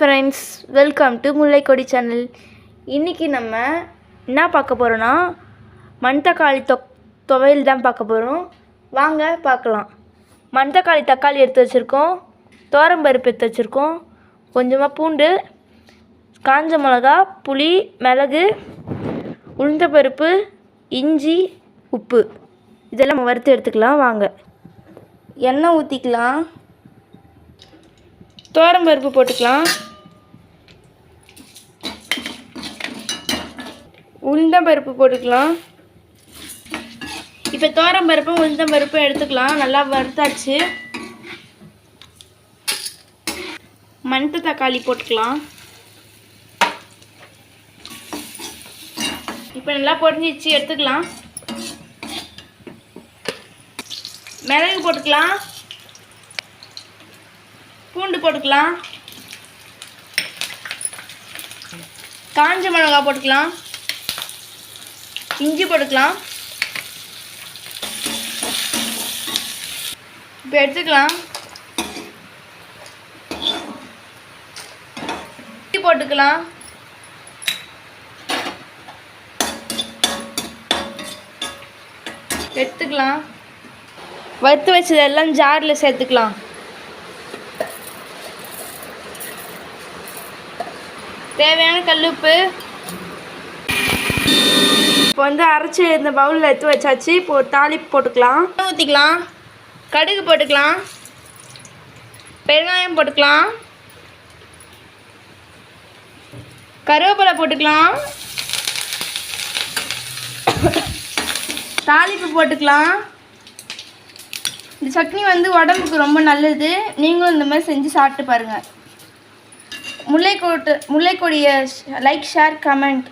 Friends welcome to Mullaikodi channel இன்றைக்கி நம்ம என்ன பார்க்க போகிறோன்னா மணத்தக்காளி தொ துவையல் தான் பார்க்க போகிறோம் வாங்க பார்க்கலாம். மணத்தக்காளி தக்காளி எடுத்து வச்சுருக்கோம். பருப்பு எடுத்து வச்சுருக்கோம். கொஞ்சமாக பூண்டு காஞ்ச மிளகா புளி மிளகு உளுந்தப்பருப்பு இஞ்சி உப்பு. இதெல்லாம் நம்ம வறுத்து எடுத்துக்கலாம். வாங்க. எண்ணெய் ஊற்றிக்கலாம் பருப்பு போட்டுக்கலாம். உளுந்தம்பருப்பு போட்டுக்கலாம். இப்போ பருப்பும் உளுந்தம் பருப்பும் எடுத்துக்கலாம். நல்லா வறுத்தாச்சு. மணத்து தக்காளி போட்டுக்கலாம். இப்போ நல்லா பொடிஞ்சிச்சு எடுத்துக்கலாம். மிளகு போட்டுக்கலாம். பூண்டு போட்டுக்கலாம். காஞ்ச மிளகா போட்டுக்கலாம். இஞ்சி போட்டுக்கலாம். இப்போ எடுத்துக்கலாம். இஞ்சி போட்டுக்கலாம். எடுத்துக்கலாம். வறுத்து வச்சதெல்லாம் ஜாரில் சேர்த்துக்கலாம். தேவையான கல்லுப்பு இப்போ வந்து அரைச்சி இந்த பவுலில் எடுத்து வச்சாச்சு. இப்போ ஒரு தாளிப்பு போட்டுக்கலாம். ஊற்றிக்கலாம் கடுகு போட்டுக்கலாம். பெருங்காயம் போட்டுக்கலாம். கருவேப்பிலை போட்டுக்கலாம். தாளிப்பு போட்டுக்கலாம். இந்த சட்னி வந்து உடம்புக்கு ரொம்ப நல்லது. நீங்களும் இந்த மாதிரி செஞ்சு சாப்பிட்டு பாருங்கள் முல்லைக்கோட்டு முல்லைக்கொடியை லைக் ஷேர் கமெண்ட்